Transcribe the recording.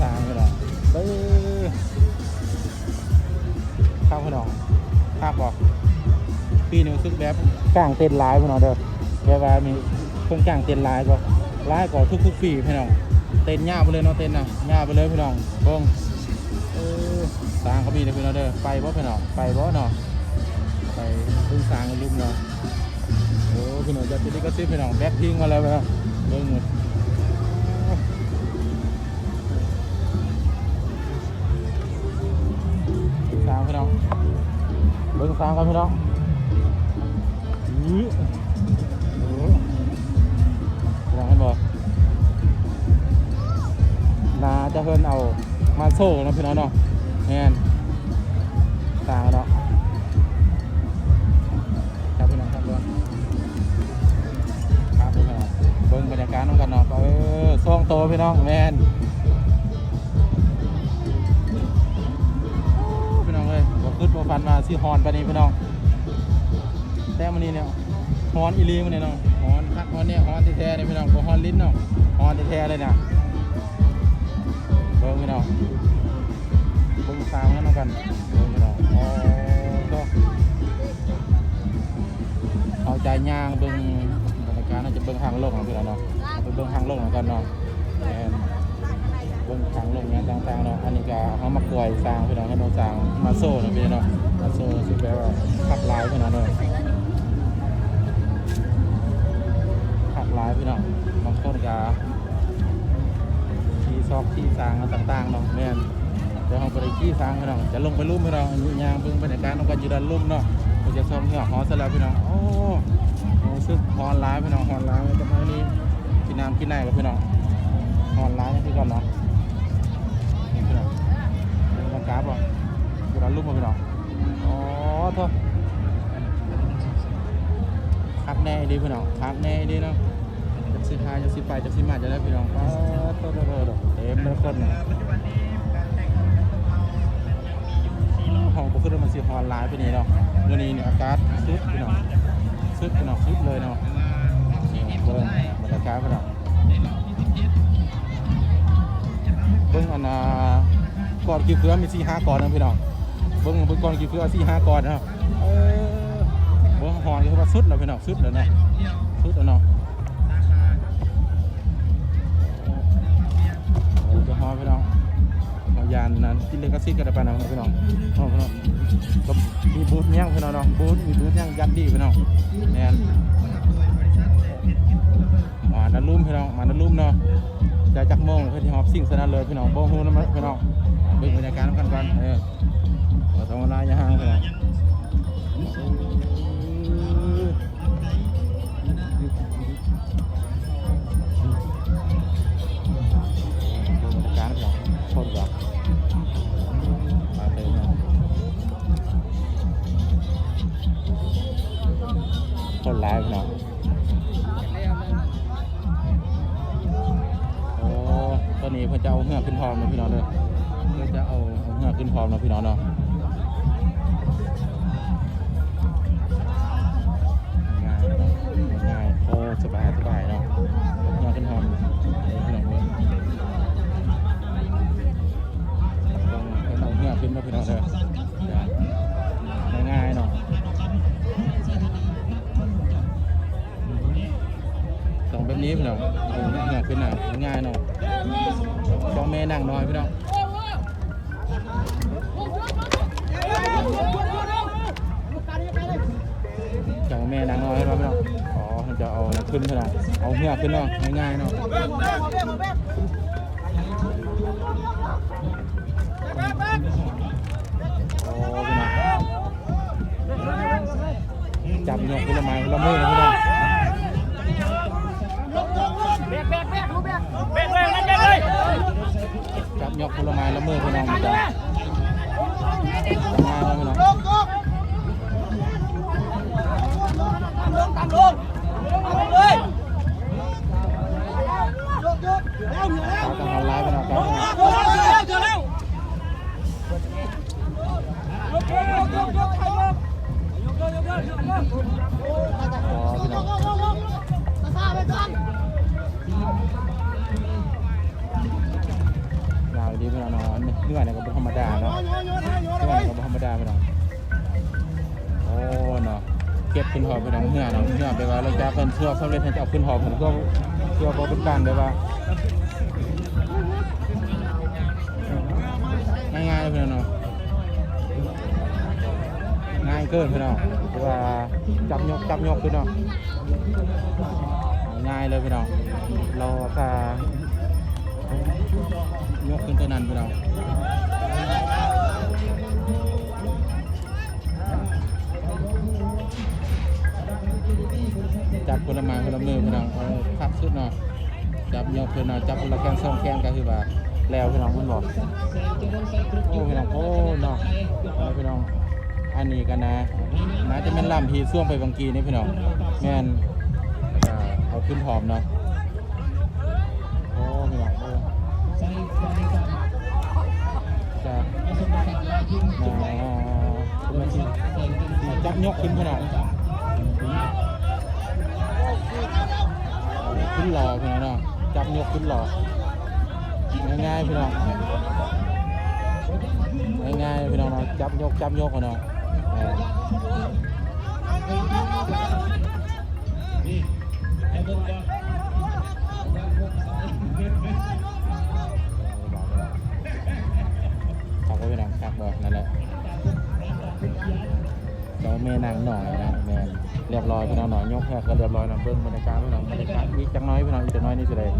สร้างพี่น้องเบ้อข้าวพี่น้องภาพบอกปีนี้รู้สึกแบบกลางเต็นท์หลายพี่น้องเด้อแบบว่ามีคนกลางเต็นท์หลายก็หลายกว่าทุกๆปีพี่น้องเต็นหญ้าไปเลยเนาะเต็นน่ะหญ้าไปเลยพี่น้องเบิ่งเออสร้างเขามีนะพี่น้องเด้อไปบ่พี่น้องไปบ่เนาะไปเพิ่งสร้างกันลุ่มเนาะโอ้พี่น้องจะติดลิขสิทธิ์พี่น้องแบ็คพิงมาแล้วพี่น้องเบิ่งหมด พี่น้องเบิ้งสามกันพี่น้องอื้อโอ้พี่น้องเห็นบ่นาจะเพิ่นเอามาโซ่เนาะพี่น้องเนาะแม่นสาเนาะครับพี่น้องครับเบิ้งครับพี่น้องเบิ้งบรรยากาศน้องกันเนาะเออซ่องโตพี่น้องแม่น มาสิฮอนไปนี่พี่น้องแต่มันนี่เนี่ยฮอนอีลีมันเนี่ยน้องฮอนคักฮอนเนี่ยฮอนแท้ๆเนี่ยพี่น้องบ่ฮอนลิ้นเนาะฮอนแท้ๆเลยนะเบิ่งพี่น้องเบิ่งตามกันน้องกันเบิ่งพี่น้องอ๋อก็เอาใจย่างเบิ่งบรรยากาศน่าจะเบิ่งทางโลกของพี่น้องเนาะเอาไปเบิ่งทางโลกของกันเนาะแม่น เบิ่งทางลงงานต่างๆเนาะอันนี้ก็เขามากวยสร้างพี่น้องให้น้องสร้างมาโซ่เนาะพี่เนาะมาโซ่สุดแบบว่าขับลายพี่น้องเนาะขับลายพี่น้องบางคนก็ที่ซอกที่สร้างต่างๆเนาะแม่นเดี๋ยวเราไปที่สร้างพี่น้องจะลงไปลุ่มพี่น้องอันนี้ยางเบิ่งบรรยากาศน้องกันอยู่ด้านลุ่มเนาะก็จะซ่อมเหือกหอเสร็จแล้วพี่น้องโอ้รู้สึกฮอนร้ายพี่น้องฮอนร้ายจะมานี้กินน้ำกินไหนกับพี่น้องฮอนร้ายนี่ก่อนเนาะ กราฟบ่กูรันลูกมาพี่น้องอ๋อโทษคักแน่ดีพี่น้องคักแน่ดีเนาะจะสิพาจะสิไปจะสิมาจะได้พี่น้องอ๋อโทษโทษโทษโทษเต็มเลยคนนะห้องบุคือมันสิฮอนไลน์ไปนี่เนาะวันนี้เนี่ยอากาศสุดพี่น้องสุดพี่น้องสุดเลยเนาะเบิ่งบรรยากาศพี่น้องเบิ้งอันน่ะ ก่อนกี่เฟือมีสี่ห้าก่อนนะพี่น้องเบิ้งเบิ้งก่อนกี่เฟือสี่ห้าก่อนนะเออเบิ้งหอนคือว่าสุดแล้วพี่น้องสุดแล้วนะสุดแล้วเนาะโอ้จะหอพี่น้องเอายานนั้นกินเลยก็ซิดกันไปนะพี่น้องเอาพี่น้องก็มีบูธเมี่ยงพี่น้องเนาะบูธมีบูธเมี่ยงยัดดีพี่น้องแนนมาดันลุ่มพี่น้องมาดันลุ่มเนาะจะจักโมงเพื่อที่หอบสิ่งสนั้นเลยพี่น้องบ่ฮู้นำพี่น้อง เบิ่งบรรยากาศนำกันก่อนเออบ่ต้องเวลาอย่าห่างพี่น้องเบิ่งบรรยากาศพี่น้องคนดอกมาเต็มเนาะคนหลายพี่น้องโอ้ตอนนี้เพิ่นจะเอาเหือกขึ้นพร้อมนะพี่น้องเด้อ เพิ่นจะเอาเอาเหือกขึ้นพร้อมนะพี่น้องเนาะง่ายเนาะง่ายโอ้สบายสบายเนาะเอาเหือกขึ้นพร้อมพี่น้องเด้อต้องเอาเหือกขึ้นนะพี่น้องเด้อจ้ะง่ายเนาะต้องแบบนี้พี่น้องเอาเหือกขึ้นหน่ะง่ายเนาะสองเมนั่งน้อยพี่น้อง สองเมนั่งน้อยพี่น้องพี่น้องอ๋อมันจะเอาขึ้นพี่น้องเอาเหือกขึ้นเนาะง่ายๆเนาะจับพี่น้องผลไม้ผลมือนะพี่น้อง ยกยกยกใครยกยกยกยกยกยกอ๋อพี่น้องตาซาไปจังยเนื้อเนี่ยก็บ่ธรรมดาเนาะเนื้อเนี่ยก็บ่ธรรมดาพี่น้องโอ้เนาะเก็บขึ้นหอบพี่น้องเนื้อเนาะเนื้อแปว่าเราจะเพิ่นเชื่อสำเร็จให้จะเอาขึ้นหอบเพิ่นก็เชื่อบ่เป็นการแบบว่า เกินพี่น้องแต่ว่าจับยกจับยกพี่น้องง่ายเลยพี่น้องเราก็ยกขึ้นตัวนั้นไปเราจับคนละไมาคนละมือพี่น้องเอาคักสุดเนาะจับยกขึ้นเนาะจับคนละแข้งสองแข้งก็คือว่าแล้วพี่น้องมันบอกโอ้พี่น้องโอ้เนาะเอาพี่น้อง อันนี้กันนะน่าจะเป็นลำทีส่วงไปบางกีนี่พี่น้องแม่นเอาขึ้นหอมเนาะโอ้พี่น้องโอ้จะมาจับยกขึ้นขนาดขึ้นหล่อพี่น้องเนาะจับยกขึ้นหล่อง่ายๆพี่น้องง่ายๆพี่น้องเนาะจับยกจับยกกันเนาะ เออฝากไว้พี่น้องฝากบอกนั่นแหละเราเม่นางหน่อยนะแมนเรียบร้อยพี่น้องหน่อยยกแพกก็เรียบร้อยนะเบิ้งบรรยากาศพี่น้องบรรยากาศอีกจังน้อยพี่น้องอีกจังน้อยนี่สิเลย